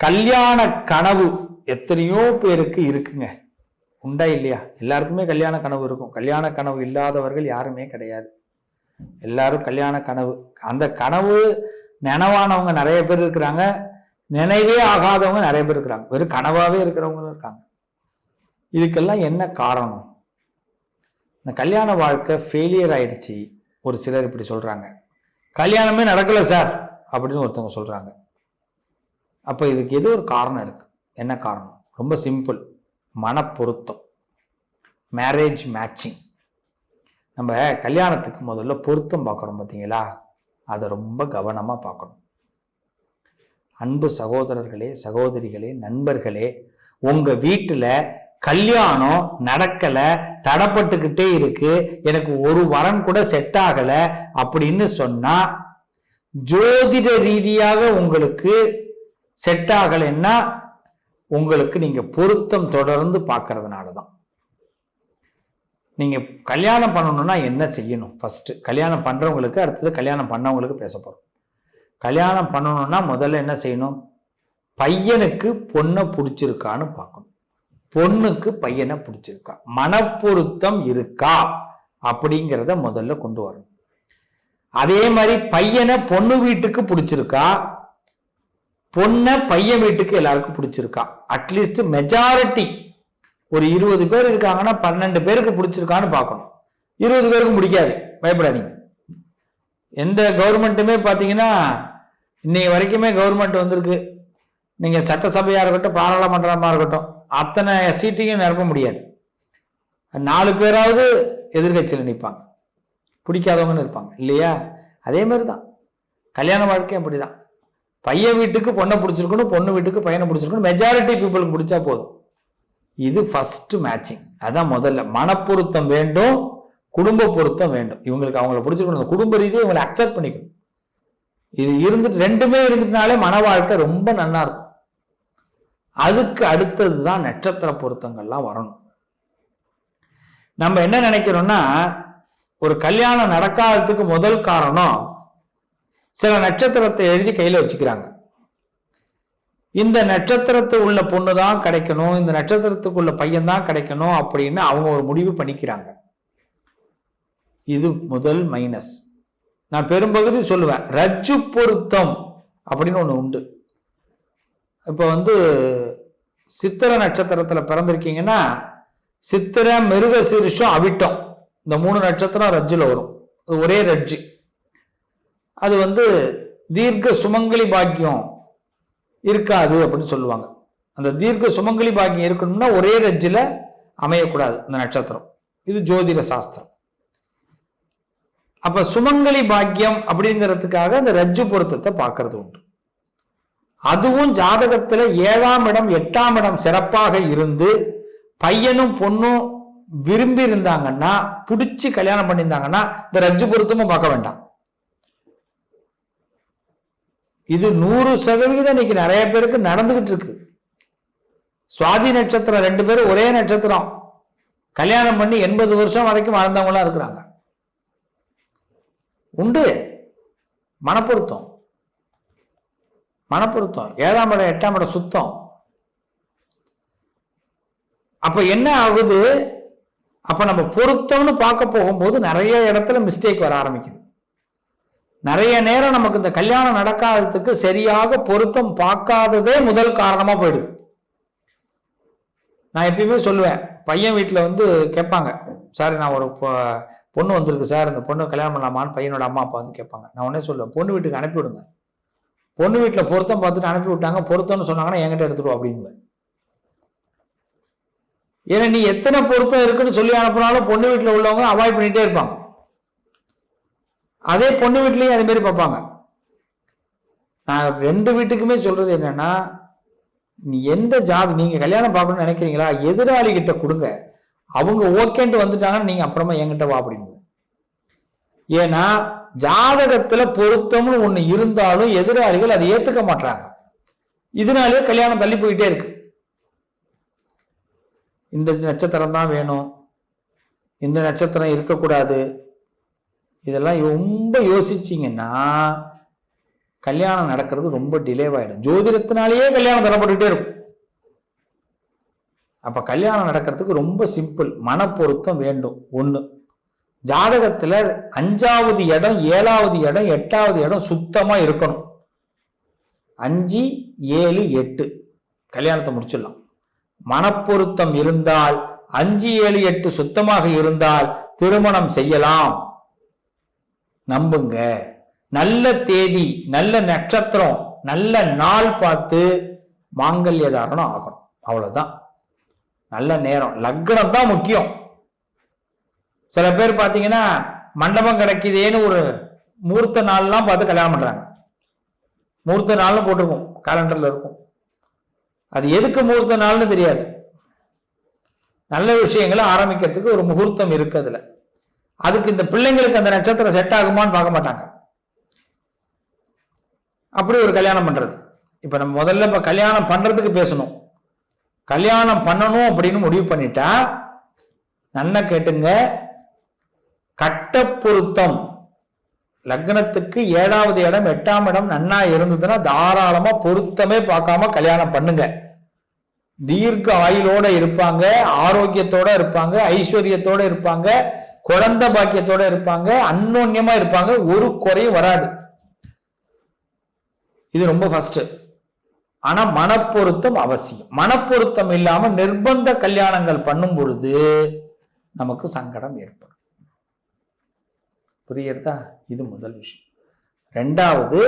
கல்யாண கனவு எத்தனையோ பேருக்கு இருக்குங்க. உண்டா இல்லையா? எல்லாருக்குமே கல்யாண கனவு இருக்கும். கல்யாண கனவு இல்லாதவர்கள் யாருமே கிடையாது. எல்லாரும் கல்யாண கனவு. அந்த கனவு நினைவானவங்க நிறைய பேர் இருக்கிறாங்க. நினைவே ஆகாதவங்க நிறைய பேர் இருக்கிறாங்க. வெறும் கனவாகவே இருக்கிறவங்களும் இருக்காங்க. இதுக்கெல்லாம் என்ன காரணம்? இந்த கல்யாண வாழ்க்கை ஃபெயிலியர் ஆயிடுச்சு. ஒரு சிலர் இப்படி சொல்கிறாங்க கல்யாணமே நடக்கலை சார் அப்படின்னு ஒருத்தவங்க சொல்கிறாங்க அப்போ இதுக்கு ஏதோ ஒரு காரணம் இருக்குது என்ன காரணம்? ரொம்ப சிம்பிள் மனப்பொருத்தம். மேரேஜ் மேட்சிங் நம்ம கல்யாணத்துக்கு முதல்ல பொருத்தம் பார்க்குறோம் பார்த்தீங்களா? அதை ரொம்ப கவனமாக பார்க்கணும். அன்பு சகோதரர்களே சகோதரிகளே நண்பர்களே உங்கள் வீட்டில் கல்யாணம் நடக்கலை தடப்பட்டுக்கிட்டே இருக்கு எனக்கு ஒரு வரன் கூட செட் ஆகலை அப்படின்னு சொன்னால் ஜோதிட ரீதியாக உங்களுக்கு செட் ஆகலைன்னா உங்களுக்கு நீங்கள் பொருத்தம் தொடர்ந்து பார்க்கறதுனால தான் நீங்கள் கல்யாணம் பண்ணணும்னா என்ன செய்யணும்? ஃபஸ்ட்டு கல்யாணம் பண்ணுறவங்களுக்கு அடுத்தது கல்யாணம் பண்ணவங்களுக்கு பேச போகிறோம் கல்யாணம் பண்ணணும்னா முதல்ல என்ன செய்யணும்? பையனுக்கு பொண்ணை பிடிச்சிருக்கான்னு பார்க்கணும். பொண்ணுக்கு பையனை பிடிச்சிருக்கா. மனப்பொருத்தம் இருக்கா? அப்படிங்கிறத முதல்ல கொண்டு வரணும். அதே மாதிரி பையனை பொண்ணு வீட்டுக்கு பிடிச்சிருக்கா? பொண்ணை பையன் வீட்டுக்கு எல்லாருக்கும் பிடிச்சிருக்கா. அட்லீஸ்ட் மெஜாரிட்டி ஒரு இருபது பேர் இருக்காங்கன்னா பன்னெண்டு பேருக்கு பிடிச்சிருக்கான்னு பார்க்கணும். இருபது பேருக்கும் பிடிக்காது. பயப்படாதீங்க. எந்த கவர்மெண்ட்டுமே பார்த்தீங்கன்னா இன்னைக்கு வரைக்குமே கவர்மெண்ட் வந்திருக்கு. நீங்கள் சட்டசபையாக இருக்கட்டும் பாராளுமன்றமாக இருக்கட்டும் அத்தனை சீட்டையும் நிரப்ப முடியாது. நாலு பேராவது எதிர்கட்சியில் நிற்பாங்க பிடிக்காதவங்கன்னு இருப்பாங்க. இல்லையா? அதே மாதிரி தான் கல்யாண வாழ்க்கையும் அப்படி தான் பையன் வீட்டுக்கு பொண்ணை பிடிச்சிருக்கணும் பொண்ணு வீட்டுக்கு பையனை பிடிச்சிருக்கணும் மெஜாரிட்டி பீப்புளுக்கு பிடிச்சா போதும். இது ஃபர்ஸ்ட் மேட்சிங் அதான் முதல்ல. மனப்பொருத்தம் வேண்டும் குடும்ப பொருத்தம் வேண்டும். இவங்களுக்கு அவங்கள பிடிச்சிருக்கணும் குடும்ப ரீதியை இவங்களை அக்செப்ட் பண்ணிக்கணும். இது இருந்துட்டு ரெண்டுமே இருந்துட்டுனாலே மன வாழ்க்கை ரொம்ப நல்லா இருக்கும். அதுக்கு அடுத்தது தான் நட்சத்திர பொருத்தங்கள்லாம் வரணும். நம்ம என்ன நினைக்கிறோம்னா ஒரு கல்யாணம் நடக்காததுக்கு முதல் காரணம் சில நட்சத்திரத்தை எழுதி கையில் வச்சுக்கிறாங்க. இந்த நட்சத்திரத்து உள்ள பொண்ணு தான் கிடைக்கணும் இந்த நட்சத்திரத்துக்குள்ள பையன் தான் கிடைக்கணும் அப்படின்னு அவங்க ஒரு முடிவு பண்ணிக்கிறாங்க. இது முதல் மைனஸ் நான் பெரும்பகுதி சொல்லுவேன். ரஜ்ஜு பொருத்தம் அப்படின்னு ஒன்று உண்டு. இப்போ வந்து சித்திர நட்சத்திரத்தில் பிறந்திருக்கீங்கன்னா சித்திர மிருக சீரிஷம் அவிட்டம். இந்த மூணு நட்சத்திரம் ரஜ்ஜில் வரும். ஒரே ரஜ்ஜு. அது வந்து தீர்க்க சுமங்கலி பாக்கியம் இருக்காது அப்படின்னு சொல்லுவாங்க. அந்த தீர்க்க சுமங்கலி பாக்கியம் இருக்கணும்னா ஒரே ரஜ்ஜில் அமையக்கூடாது அந்த நட்சத்திரம். இது ஜோதிட சாஸ்திரம். அப்ப சுமங்கலி பாக்கியம் அப்படிங்கிறதுக்காக அந்த ரஜ்ஜு பொருத்தத்தை பார்க்கறது உண்டு. அதுவும் ஜாதகத்துல ஏழாம் இடம் எட்டாம் இடம் சிறப்பாக இருந்து பையனும் பொண்ணும் விரும்பி இருந்தாங்கன்னா பிடிச்சி கல்யாணம் பண்ணியிருந்தாங்கன்னா இந்த ரஜ்ஜு பொருத்தமும் பார்க்க வேண்டாம். இது நூறு சதவிகிதம் இன்னைக்கு நிறைய பேருக்கு நடந்துகிட்டு இருக்கு. சுவாதி நட்சத்திரம் ரெண்டு பேரும் ஒரே நட்சத்திரம். கல்யாணம் பண்ணி எண்பது வருஷம் வரைக்கும் வாழ்ந்தவங்களாம் இருக்கிறாங்க. உண்டு. மனப்பொருத்தம். மனப்பொருத்தம். ஏழாம் இடம் எட்டாம் இடம் சுத்தம். அப்ப என்ன ஆகுது? அப்ப நம்ம பொருத்தம்னு பார்க்க போகும்போது நிறைய இடத்துல மிஸ்டேக் வர ஆரம்பிக்குது. நிறைய நேரம் நமக்கு இந்த கல்யாணம் நடக்காததுக்கு சரியாக பொருத்தம் பார்க்காததே முதல் காரணமாக போயிடுது. நான் எப்பயுமே சொல்லுவேன் பையன் வீட்டில் வந்து கேட்பாங்க சார் நான் ஒரு பொ- பொண்ணு வந்திருக்கு சார் இந்த பொண்ணு கல்யாணம் பண்ணலாமான்னு பையனோட அம்மா அப்பா வந்து கேட்பாங்க. நான் உடனே சொல்லுவேன் பொண்ணு வீட்டுக்கு அனுப்பி விடுங்க பொண்ணு வீட்டில் பொருத்தம் பார்த்துட்டு அனுப்பி விட்டாங்க பொருத்தம்னு சொன்னாங்கன்னா என்கிட்ட எடுத்துருவோம் அப்படின்னு ஏன்னா நீ எத்தனை பொருத்தம் இருக்குன்னு சொல்லி அனுப்புனாலும் பொண்ணு வீட்டில் உள்ளவங்க அவாய்ட் பண்ணிகிட்டே இருப்பாங்க. அதே பொண்ணு வீட்லேயும் அதே மாதிரி பார்ப்பாங்க. நான் ரெண்டு வீட்டுக்குமே சொல்றது என்னன்னா நீ எந்த ஜாதி நீங்க கல்யாணம் பார்க்கணும்னு நினைக்கிறீங்களா? எதிராளி கிட்ட கொடுங்க. அவங்க ஓகேன்ட்டு வந்துட்டாங்கன்னு நீங்க அப்புறமா என்கிட்ட வா அப்படின்னு ஏன்னா ஜாதகத்துல பொருத்தம்னு ஒண்ணு இருந்தாலும் எதிராளிகள் அதை ஏத்துக்க மாட்டாங்க இதனாலேயே கல்யாணம் தள்ளி போயிட்டே இருக்கு. இந்த நட்சத்திரம் தான் வேணும். இந்த நட்சத்திரம் இருக்கக்கூடாது. இதெல்லாம் ரொம்ப யோசிச்சிங்கன்னா கல்யாணம் நடக்கிறது ரொம்ப டிலேவாயிடும் ஜோதிடத்தினாலேயே கல்யாணம் தரப்பட்டுகிட்டே இருக்கும். அப்போ கல்யாணம் நடக்கிறதுக்கு ரொம்ப சிம்பிள் மனப்பொருத்தம் வேண்டும். ஒன்று ஜாதகத்தில் அஞ்சாவது இடம் ஏழாவது இடம் எட்டாவது இடம் சுத்தமாக இருக்கணும். அஞ்சு ஏழு எட்டு. கல்யாணத்தை முடிச்சிடலாம். மனப்பொருத்தம் இருந்தால் அஞ்சு ஏழு எட்டு சுத்தமாக இருந்தால் திருமணம் செய்யலாம். நம்புங்க. நல்ல தேதி நல்ல நட்சத்திரம் நல்ல நாள் பார்த்து மாங்கல்ய தாரணம் ஆகணும். அவ்வளவுதான். நல்ல நேரம். லக்னம் தான் முக்கியம். சில பேர் பார்த்தீங்கன்னா மண்டபம் கிடைக்குதேன்னு ஒரு முகூர்த்த நாள்லாம் பார்த்து கல்யாணம் பண்றாங்க. மூர்த்த நாள்னு போட்டிருக்கும் கேலண்டர்ல இருக்கும். அது எதுக்கு முகூர்த்த நாள்னு தெரியாது. நல்ல விஷயங்களை ஆரம்பிக்கிறதுக்கு ஒரு முகூர்த்தம் இருக்கு அதுல. அதுக்கு இந்த பிள்ளைங்களுக்கு அந்த நட்சத்திரம் செட் ஆகுமான்னு பார்க்க மாட்டாங்க. அப்படி ஒரு கல்யாணம் பண்றது. இப்ப நம்ம முதல்ல இப்ப கல்யாணம் பண்றதுக்கு பேசணும். கல்யாணம் பண்ணணும் அப்படின்னு முடிவு பண்ணிட்டா நல்லா கேட்டுங்க. கட்ட பொருத்தம். லக்னத்துக்கு ஏழாவது இடம் எட்டாம் இடம் நன்னா இருந்ததுன்னா தாராளமா பொருத்தமே பார்க்காம கல்யாணம் பண்ணுங்க. தீர்க்க ஆயுளோட இருப்பாங்க ஆரோக்கியத்தோட இருப்பாங்க ஐஸ்வர்யத்தோட இருப்பாங்க குழந்தை பாக்கியத்தோட இருப்பாங்க அன்னோன்யமா இருப்பாங்க ஒரு குறையும் வராது. இது ரொம்ப ஃபர்ஸ்ட் ஆனா மனப்பொருத்தம் அவசியம். மனப்பொருத்தம் இல்லாம நிர்பந்த கல்யாணங்கள் பண்ணும் பொழுது நமக்கு சங்கடம் ஏற்படும். புரியுறதா இது முதல் விஷயம். ரெண்டாவது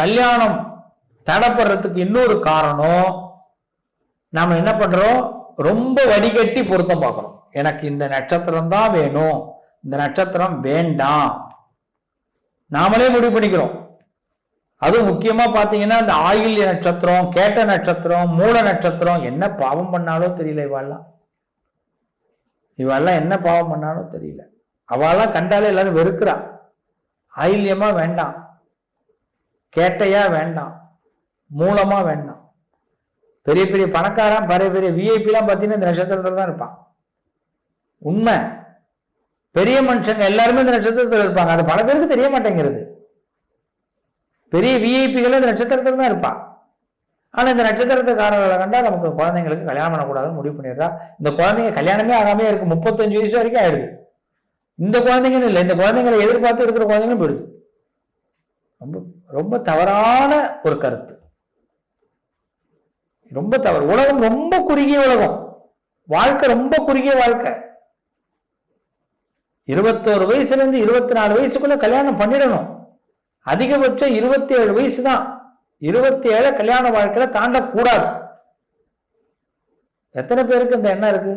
கல்யாணம் தடைப்படுறதுக்கு இன்னொரு காரணம் நாம என்ன பண்றோம்? ரொம்ப வடிகட்டி பொருத்தம் பார்க்குறோம் எனக்கு இந்த நட்சத்திரம் தான் வேணும். இந்த நட்சத்திரம் வேண்டாம். நாமளே முடிவு பண்ணிக்கிறோம். அதுவும் முக்கியமா பாத்தீங்கன்னா இந்த ஆயுள்ய நட்சத்திரம் கேட்ட நட்சத்திரம் மூல நட்சத்திரம் என்ன பாவம் பண்ணாலோ தெரியல இவாள்லாம். இவாள்லாம் என்ன பாவம் பண்ணாலோ தெரியல. அவெல்லாம் கண்டாலே எல்லாரும் வெறுக்கிறா. ஆயில்யமா வேண்டாம். கேட்டையா வேண்டாம். மூலமா வேண்டாம். பெரிய பெரிய பணக்காரன் பெரிய பெரிய விஐபிலாம் பார்த்தீங்கன்னா இந்த நட்சத்திரத்தில் தான் இருப்பான். உண்மை. பெரிய மனுஷங்க எல்லாருமே இந்த நட்சத்திரத்தில் இருப்பாங்க. அது பல பேருக்கு தெரிய மாட்டேங்கிறது. பெரிய விஐபிகள் இந்த நட்சத்திரத்தில் தான் இருப்பாள் ஆனால் இந்த நட்சத்திரத்துக்காரர்களை கண்டா நமக்கு குழந்தைங்களுக்கு கல்யாணம் பண்ணக்கூடாதுன்னு முடிவு பண்ணிடுறா. இந்த குழந்தைங்க கல்யாணமே ஆகாமே இருக்கு. முப்பத்தஞ்சு வயசு வரைக்கும் ஆயிடுது. இந்த குழந்தைங்கன்னு இல்லை. இந்த குழந்தைங்களை எதிர்பார்த்து இருக்கிற குழந்தைங்களும் போயிடுது. ரொம்ப ரொம்ப தவறான ஒரு கருத்து. ரொம்ப தவறு. உலகம் ரொம்ப குறுகிய உலகம். வாழ்க்கை ரொம்ப குறுகிய வாழ்க்கை. இருபத்தோரு வயசுலேருந்து இருபத்தி நாலு வயசுக்குள்ள கல்யாணம் பண்ணிடணும். அதிகபட்சம் இருபத்தி ஏழு வயசு தான் இருபத்தி ஏழு கல்யாண வாழ்க்கையில தாண்டக்கூடாது. எத்தனை பேருக்கு இந்த எண்ணம் இருக்கு?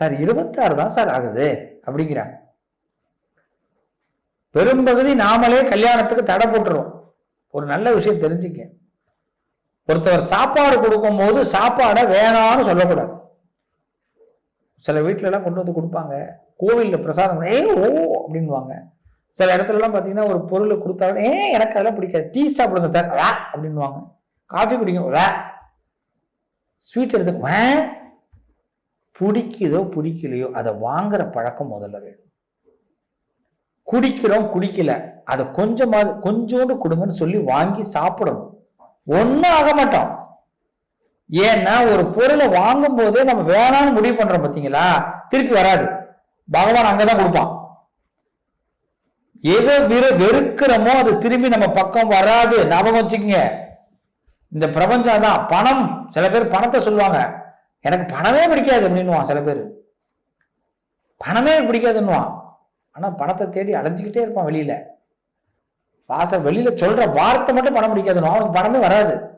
சார் இருபத்தாறு தான் சார் ஆகுது அப்படிங்கிறாங்க. பெரும்பகுதி நாமளே கல்யாணத்துக்கு தடை போட்டுருவோம். ஒரு நல்ல விஷயம் தெரிஞ்சுக்க ஒருத்தவர் சாப்பாடு கொடுக்கும் போது சாப்பாடை வேணாம்னு சொல்லக்கூடாது. சில வீட்டிலலாம் கொண்டு வந்து கொடுப்பாங்க. கோவிலில் பிரசாதம் ஏ ஓ அப்படின்வாங்க சில இடத்துலலாம் பார்த்தீங்கன்னா ஒரு பொருளை கொடுத்தாலும் ஏ எனக்கு அதெல்லாம் பிடிக்காது. டீ சாப்பிடுங்க சார். வே அப்படின்வாங்க காஃபி குடிங்க வே. ஸ்வீட் எடுத்து வே. பிடிக்குதோ பிடிக்கலையோ அதை வாங்குற பழக்கம் முதல்ல வேணும். குடிக்கிறோம் குடிக்கல. அதை கொஞ்சமாவது கொஞ்சோண்டு கொடுங்கன்னு சொல்லி வாங்கி சாப்பிடணும். ஒன்றும் ஆக மாட்டோம். ஏன்னா ஒரு பொருளை வாங்கும் போதே நம்ம வேணாம்னு முடிவு பண்றோம் பார்த்தீங்களா திருப்பி வராது. பகவான் அங்கதான் கொடுப்பான். எதை விர வெறுக்கிறோமோ அது திரும்பி நம்ம பக்கம் வராது. ஞாபகம் வச்சுக்கோங்க. இந்த பிரபஞ்சம் தான் பணம். சில பேர் பணத்தை சொல்லுவாங்க. எனக்கு பணமே பிடிக்காது அப்படின்னுவான் சில பேர். பணமே பிடிக்காதுன்னுவான். ஆனா பணத்தை தேடி அலைஞ்சிக்கிட்டே இருப்பான் வெளியில. வாச வெளியில சொல்ற வார்த்தை மட்டும் பணம் பிடிக்காதுன்னு அவனுக்கு பணமே வராது.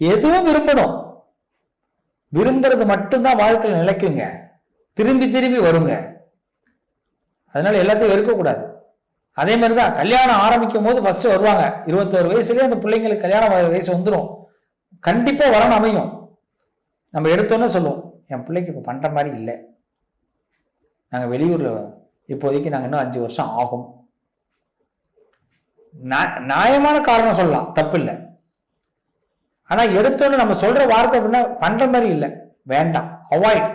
எதுவும் விரும்பணும். விரும்புறது மட்டும்தான் வாழ்க்கையில் நிலைக்குங்க. திரும்பி திரும்பி வருங்க. அதனால எல்லாத்தையும் வெறுக்கக்கூடாது. அதே மாதிரி தான் கல்யாணம் ஆரம்பிக்கும் போது ஃபர்ஸ்ட் வருவாங்க. இருபத்தோரு வயசுலேயே அந்த பிள்ளைங்களுக்கு கல்யாணம் வயசு வந்துடும் கண்டிப்பாக வரணும் அமையும். நம்ம எடுத்தோன்னே சொல்லுவோம் என் பிள்ளைக்கு இப்போ பண்ணுற மாதிரி இல்லை. நாங்கள் வெளியூரில் இப்போதைக்கு நாங்கள் இன்னும் அஞ்சு வருஷம் ஆகும். நியாயமான காரணம் சொல்லலாம் தப்பு இல்லை ஆனால் எடுத்தோன்னு நம்ம சொல்ற வார்த்தை அப்படின்னா பண்ற மாதிரி இல்லை. வேண்டாம். அவாய்ட்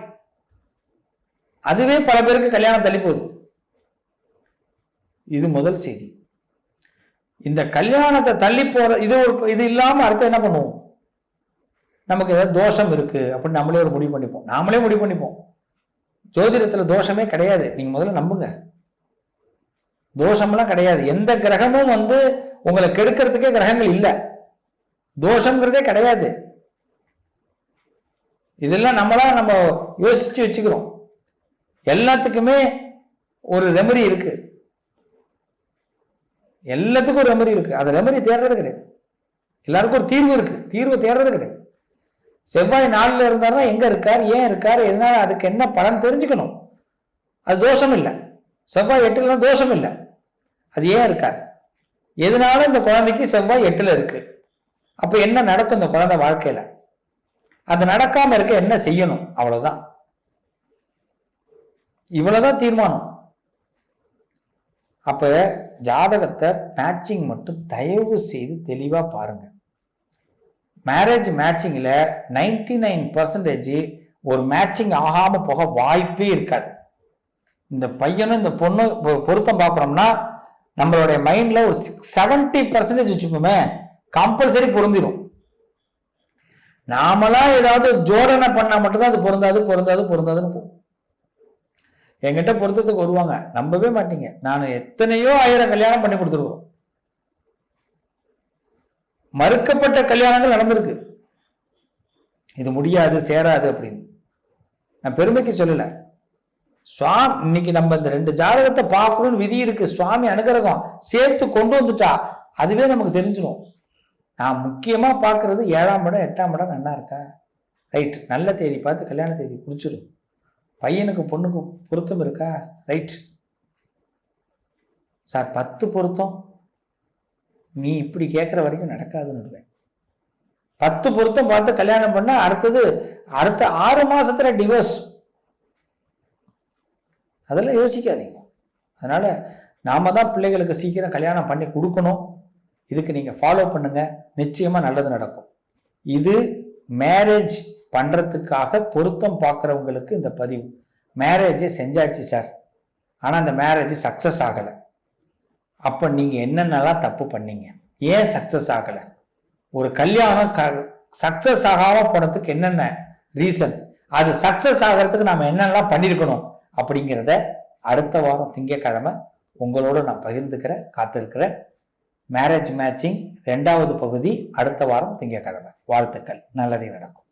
அதுவே பல பேருக்கு கல்யாணம் தள்ளி போகுது. இது முதல் செய்தி. இந்த கல்யாணத்தை தள்ளி போற இது ஒரு இது இல்லாமல் அடுத்து என்ன பண்ணுவோம்? நமக்கு ஏதாவது தோஷம் இருக்கு அப்படின்னு நம்மளே ஒரு முடிவு பண்ணிப்போம். நாமளே முடிவு பண்ணிப்போம். ஜோதிடத்துல தோஷமே கிடையாது. நீங்க முதல்ல நம்புங்க. தோஷம்லாம் கிடையாது. எந்த கிரகமும் வந்து உங்களை கெடுக்கிறதுக்கே கிரகங்கள் இல்லை. தோஷங்கிறதே கிடையாது. இதெல்லாம் நம்மளா நம்ம யோசிச்சு வச்சுக்கிறோம். எல்லாத்துக்குமே ஒரு ரெமரி இருக்கு. எல்லாத்துக்கும் ஒரு ரெமரி இருக்கு. அந்த ரெமரி தேடுறது கிடையாது. எல்லாருக்கும் ஒரு தீர்வு இருக்கு. தீர்வு தேடுறது கிடையாது. செவ்வாய் நாளில் இருந்தாருன்னா எங்க இருக்கார் ஏன் இருக்கார் எதனால அதுக்கு என்ன பலன் தெரிஞ்சுக்கணும்? அது தோஷம் இல்லை. செவ்வாய் எட்டுலாம் தோஷம் இல்லை. அது ஏன் இருக்கார்? எதனால இந்த குழந்தைக்கு செவ்வாய் எட்டுல இருக்கு? அப்போ என்ன நடக்கும் இந்த குழந்தை வாழ்க்கையில? அது நடக்காம இருக்க என்ன செய்யணும்? அவ்வளவுதான். இவ்வளவுதான் தீர்மானம். அப்ப ஜாதகத்தை மேட்சிங் மட்டும் தயவு செய்து தெளிவா பாருங்க. மேரேஜ் மேட்சிங்ல நைன்டி நைன் பர்சன்டேஜ் ஒரு மேட்சிங் ஆகாம போக வாய்ப்பே இருக்காது. இந்த பையனும் இந்த பொண்ணும் பொருத்தம் பார்க்குறோம்னா நம்மளுடைய மைண்ட்ல ஒரு சிக்ஸ் செவன்டி பர்சன்டேஜ் வச்சுப்போமே கம்பல்சரி பொருந்திடும் நாமளா ஏதாவது ஜோடனை பண்ணா மட்டும்தான் அது பொருந்தாது பொருந்தாது பொருந்தாதுன்னு போகும் என்கிட்ட பொருத்தத்துக்கு வருவாங்க. நம்பவே மாட்டீங்க. நான் எத்தனையோ ஆயிரம் கல்யாணம் பண்ணி கொடுத்துருவோம் மறுக்கப்பட்ட கல்யாணங்கள் நடந்திருக்கு. இது முடியாது சேராது அப்படின்னு. நான் பெருமைக்கு சொல்லலை. சுவாமி இன்னைக்கு நம்ம இந்த ரெண்டு ஜாதகத்தை பார்க்கணும்னு விதி இருக்கு. சுவாமி அனுகிரகம் சேர்த்து கொண்டு வந்துட்டா அதுவே நமக்கு தெரிஞ்சிடும் நான் முக்கியமாக பார்க்குறது ஏழாம் இடம் எட்டாம் இடம் நல்லா இருக்கா? ரைட் நல்ல தேதி பார்த்து கல்யாண தேதி பிடிச்சிடும் பையனுக்கு பொண்ணுக்கு பொருத்தம் இருக்கா? ரைட் சார் பத்து பொருத்தம். நீ இப்படி கேட்குற வரைக்கும் நடக்காதுன்னு பத்து பொருத்தம் பார்த்து கல்யாணம் பண்ணால் அடுத்தது அடுத்த ஆறு மாதத்தில் டிவோர்ஸ் அதெல்லாம் யோசிக்காதீங்க. அதனால் நாம தான் பிள்ளைகளுக்கு சீக்கிரம் கல்யாணம் பண்ணி கொடுக்கணும். இதுக்கு நீங்கள் ஃபாலோ பண்ணுங்கள் நிச்சயமாக நல்லது நடக்கும். இது மேரேஜ் பண்ணுறதுக்காக பொருத்தம் பார்க்குறவங்களுக்கு இந்த பதிவு. மேரேஜை செஞ்சாச்சு சார் ஆனால் அந்த மேரேஜ் சக்ஸஸ் ஆகலை. அப்போ நீங்கள் என்னென்னலாம் தப்பு பண்ணீங்க? ஏன் சக்ஸஸ் ஆகலை? ஒரு கல்யாணம் க சக்ஸஸ் ஆகாமல் போனதுக்கு என்னென்ன ரீசன் அது சக்ஸஸ் ஆகிறதுக்கு நாம் என்னென்னலாம் பண்ணியிருக்கணும் அப்படிங்கிறத அடுத்த வாரம் திங்கக்கிழமை உங்களோட நான் பகிர்ந்துக்கிறேன் காத்திருக்கிறேன். மேரேஜ் மேட்சிங் ரெண்டாவது பகுதி அடுத்த வாரம் திங்கக்கிழமை வாழ்த்துக்கள். நல்லதே நடக்கும்.